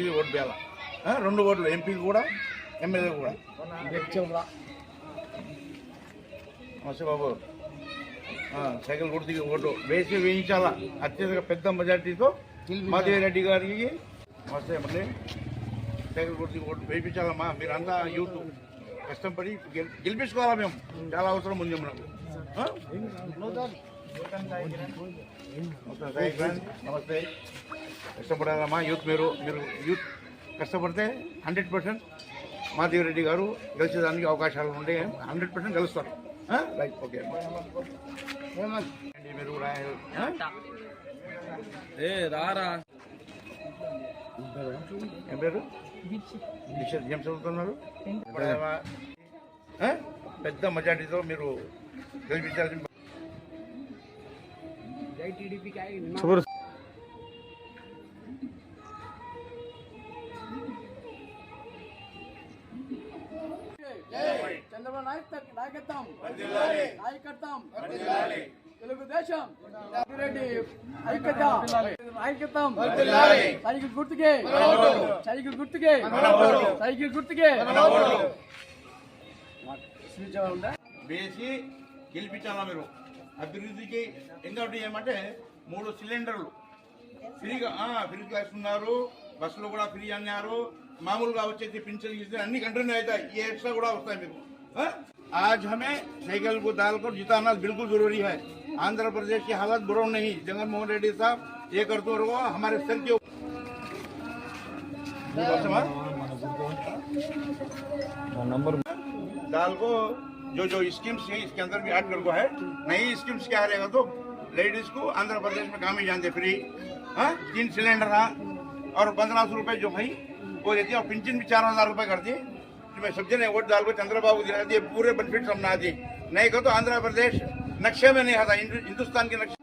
గుర్తుకి ఓటు వేయాల? రెండు ఓట్లు ఎంపీకి కూడా ఎమ్మెల్యే కూడా. బాబు. సైకిల్ గుర్తుకి ఓటు వేసి వేయించాలా? అత్యధిక పెద్ద మెజార్టీతో మాధవిరెడ్డి గారికి నమస్తే మళ్ళీ సైకిల్ గుర్తుకి ఓటు వేయించాలమ్మా. మీరంతా యూత్ కష్టపడి గెల్- గెలిపించుకోవాలా మేము? చాలా అవసరం ఉంది మనకు? నమస్తే. కష్టపడాలమ్మా యూత్ మీరు మీరు యూత్ కష్టపడితే హండ్రెడ్ పర్సెంట్ మాధవి రెడ్డి గారు గెలిచేదానికి అవకాశాలు ఉంటే హండ్రెడ్ పర్సెంట్ గెలుస్తారు? రైట్ ఓకే మీరు? ఏ రారా. ఏం పేరు? ఏం చదువుతున్నారు? పెద్ద మెజార్టీతో మీరు గెలిపించాల్సిన చంద్రబాబు నాయకత్వం నాయకత్వం నాయకత్వం తెలుగుదేశం రెడ్డి ఐక్యత ఐక్యతం సైకిల్ గుర్తుకే సైకిల్ గుర్తుకే సైకిల్ గుర్తుకే ఉందా వేసి గెలిపించాలా మీరు అభివృద్ధికి ఇంకోటి ఏమంటే మూడు సిలిండర్లు ఫ్రీగా ఆ, ఫ్రీగా ఇస్తున్నారు బస్సులు కూడా ఫ్రీ అన్నారు మామూలుగా వచ్చేసి పింఛన్ గిచ్చన్ అన్ని కంటిన్యూ అవుతాయి ये एक्स्ट्रा కూడా వస్తాయి మీకు हाँ? आज हमें साइकिल को डालकर जिताना बिल्कुल जरूरी है आंध्र प्रदेश की हालत बुरा नहीं जगन मोहन रेड्डी साहब ये करते रहो हमारे सर के ऊपर दाल को जो जो स्कीम्स है, इसके अंदर भी ऐड कर को है। नई स्कीम्स क्या रहेगा तो लेडीज़ को आंध्र प्रदेश में काम ही जानते फ्री हाँ? तीन सिलेंडर हाँ। और पंद्रह सौ रुपये जो भाई वो देती है और पिंचन भी चार हज़ार रुपये करती है मैं सब्ज़ी ने वोट डाल को चंद्रबाबू दिला दिए, पूरे बेनिफिट ना दी नहीं कहो तो आंध्र प्रदेश नक्शे में नहीं आता हिंदुस्तान के नक्शे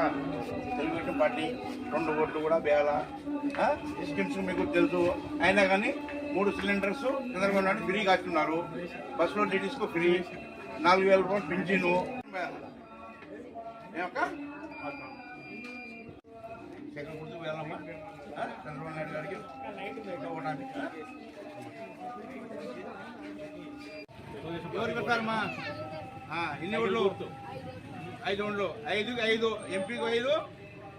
అక్క తెలుగుదేశం పార్టీ రెండు ఓట్లు కూడా వేయాలా ఈ స్కీమ్స్ మీకు తెలుసు. అయినా కానీ మూడు సిలిండర్స్ చంద్రబాబు నాయుడు ఫ్రీ కాస్తున్నారు. బస్సులో లేడీస్కు ఫ్రీ. నాలుగు వేల రూపాయలు పింఛను. సెకండ్ గుర్తు వేయాలమ్మా చంద్రబాబు నాయుడు గారికి ఇవ్వడానికి ఆ? ఎవరికి పెట్టారమ్మా ఆ, ఎన్ని ఓట్లు. ఐదు ఉండలు ఐదు ఐదు. ఎంపీకి ఐదు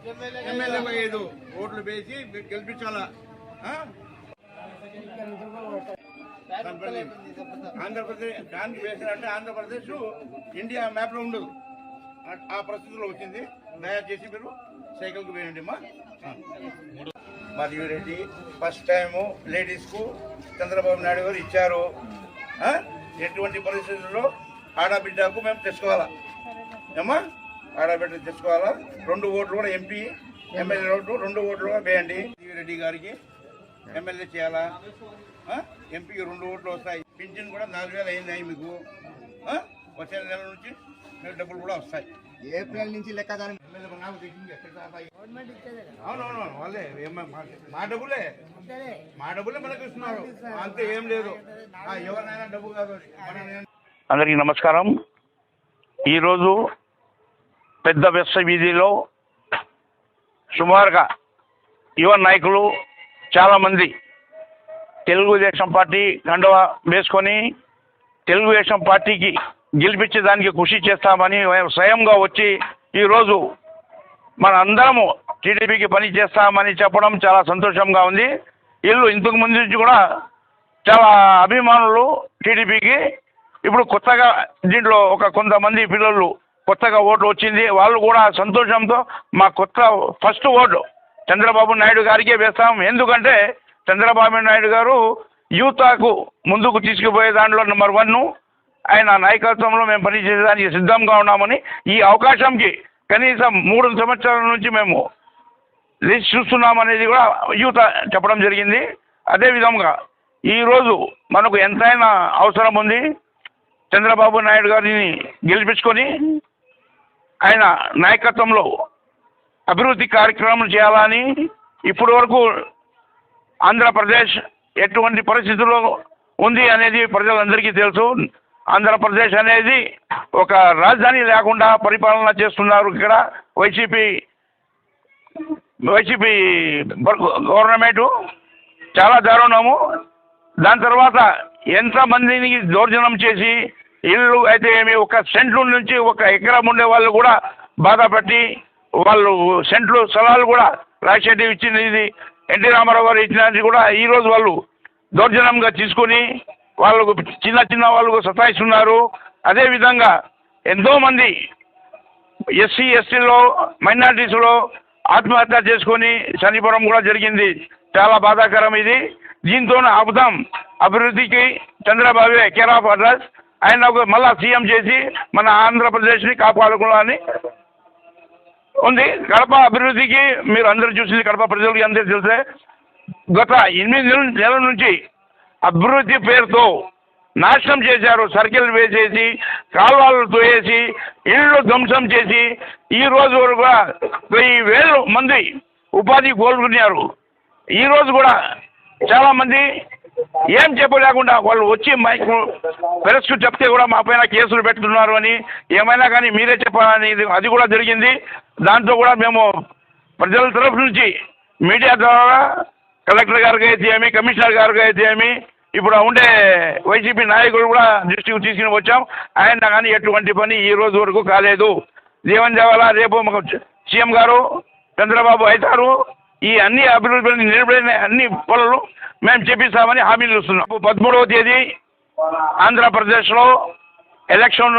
ఎమ్మెల్యేకి ఐదు. ఓట్లు వేసి గెలిపించాలా? ఆంధ్రప్రదేశ్ దానికి వేసినట్టే ఆంధ్రప్రదేశ్ ఇండియా మ్యాప్లో ఉండదు. ఆ- పరిస్థితిలో వచ్చింది. దయచేసి మీరు సైకిల్కు వేయండి మా మరియు రెడ్డి ఫస్ట్ టైం లేడీస్కు చంద్రబాబు నాయుడు గారు ఇచ్చారు. ఎటువంటి పరిస్థితుల్లో ఆడబిడ్డకు మేము తెచ్చుకోవాలా? ఏమ్మా? ఆడబిడ్డ తెచ్చుకోవాలా? రెండు ఓట్లు కూడా ఎంపీ ఎమ్మెల్యే ఓట్లు రెండు ఓట్లు కూడా వేయండి. రెడ్డి గారికి ఎమ్మెల్యే చేయాలా? ఎంపీకి రెండు ఓట్లు వస్తాయి. పింఛన్ కూడా నాలుగు వేలు అయింది అయి మీకు? వచ్చే నెల నుంచి మీకు డబ్బులు కూడా వస్తాయి. ఏప్రిల్ నుంచి లెక్క? అవునవును వాళ్ళే. ఏమ- మా- డబ్బులే? మా డబ్బులే మనకు ఇస్తున్నారు. అంతే ఏం లేదు. ఆ, ఎవరినైనా డబ్బు కాదు. అందరికీ నమస్కారం. ఈరోజు పెద్ద వెస్స వీధిలో సుమారుగా యువ నాయకులు చాలామంది తెలుగుదేశం పార్టీ కండువా వేసుకొని తెలుగుదేశం పార్టీకి గెలిపించేదానికి కృషి చేస్తామని స్వయంగా వచ్చి ఈరోజు మన అందరము టీడీపీకి పని చేస్తామని చెప్పడం చాలా సంతోషంగా ఉంది. వీళ్ళు ఇంతకు ముందు నుంచి కూడా చాలా అభిమానులు టీడీపీకి ఇప్పుడు కొత్తగా దీంట్లో ఒక కొంతమంది పిల్లలు కొత్తగా ఓటు వచ్చింది వాళ్ళు కూడా సంతోషంతో మా కొత్త ఫస్ట్ ఓటు చంద్రబాబు నాయుడు గారికే వేస్తాం. ఎందుకంటే చంద్రబాబు నాయుడు గారు యువతకు ముందుకు తీసుకుపోయే దాంట్లో నెంబర్ వన్ ఆయన నాయకత్వంలో మేము పనిచేసేదానికి సిద్ధంగా ఉన్నామని ఈ అవకాశంకి కనీసం మూడు సంవత్సరాల నుంచి మేము లిస్ట్ చూస్తున్నామనేది కూడా యూత చెప్పడం జరిగింది. అదేవిధంగా ఈరోజు మనకు ఎంతైనా అవసరం ఉంది. చంద్రబాబు నాయుడు గారిని గెలిపించుకొని ఆయన నాయకత్వంలో అభివృద్ధి కార్యక్రమాలు చేయాలని ఇప్పటి వరకు ఆంధ్రప్రదేశ్ ఎటువంటి పరిస్థితుల్లో ఉంది అనేది ప్రజలందరికీ తెలుసు. ఆంధ్రప్రదేశ్ అనేది ఒక రాజధాని లేకుండా పరిపాలన చేస్తున్నారు ఇక్కడ వైసీపీ వైసీపీ గవర్నమెంట్. చాలా దారుణము. దాని తర్వాత ఎంతమందిని దౌర్జన్యం చేసి ఇల్లు అయితే ఏమి ఒక సెంట్లు నుంచి ఒక ఎకరం ఉండే వాళ్ళు కూడా బాధపడి వాళ్ళు సెంట్లు స్థలాలు కూడా రాజశేఖర్ ఇచ్చింది ఇది ఎన్టీ రామారావు గారు ఇచ్చినది కూడా ఈరోజు వాళ్ళు దౌర్జన్యంగా తీసుకొని వాళ్ళకు చిన్న చిన్న వాళ్ళకు సతాయిస్తున్నారు. అదేవిధంగా ఎంతోమంది ఎస్సీ ఎస్టీలో మైనార్టీస్లో ఆత్మహత్య చేసుకొని చనిపోవడం కూడా జరిగింది. చాలా బాధాకరం ఇది. దీంతో ఆపుదాం. అభివృద్ధికి చంద్రబాబు కేర్ ఆఫ్ అడ్రస్ ఆయన ఒక మళ్ళా సీఎం చేసి మన ఆంధ్రప్రదేశ్ని కాపాడుకోవాలని ఉంది. కడప అభివృద్ధికి మీరు అందరూ చూసింది కడప ప్రజలకి అందరూ తెలిసే గత ఎనిమిది నెలల నుంచి అభివృద్ధి పేరుతో నాశనం చేశారు. సర్కిల్ వేసేసి కాలువలు తోయేసి ఇళ్ళు ధ్వంసం చేసి ఈ రోజు కూడా వెయ్యి వేలు మంది ఉపాధి కోలుకున్నారు ఈ రోజు కూడా చాలామంది ఏం చెప్పలేకుండా వాళ్ళు వచ్చి మైక్ ప్రెస్కు చెప్తే కూడా మా పైన కేసులు పెట్టుతున్నారు అని ఏమైనా కానీ మీరే చెప్పాలని అది కూడా జరిగింది. దాంతో కూడా మేము ప్రజల తరఫు నుంచి మీడియా ద్వారా కలెక్టర్ గారికి అయితే ఏమి కమిషనర్ గారికి అయితే ఏమి ఇప్పుడు ఉండే వైసీపీ నాయకులు కూడా దృష్టికి తీసుకుని వచ్చాం. ఆయన కానీ ఎటువంటి పని ఈ రోజు వరకు కాలేదు. జీవన్ దేవాల రేపు సీఎం గారు చంద్రబాబు అవుతారు. ఈ అన్ని అభివృద్ధి నిలబడిన అన్ని పనులు మేము చేపిస్తామని హామీలు ఇస్తున్నాం. పదమూడవ తేదీ ఆంధ్రప్రదేశ్లో ఎలక్షన్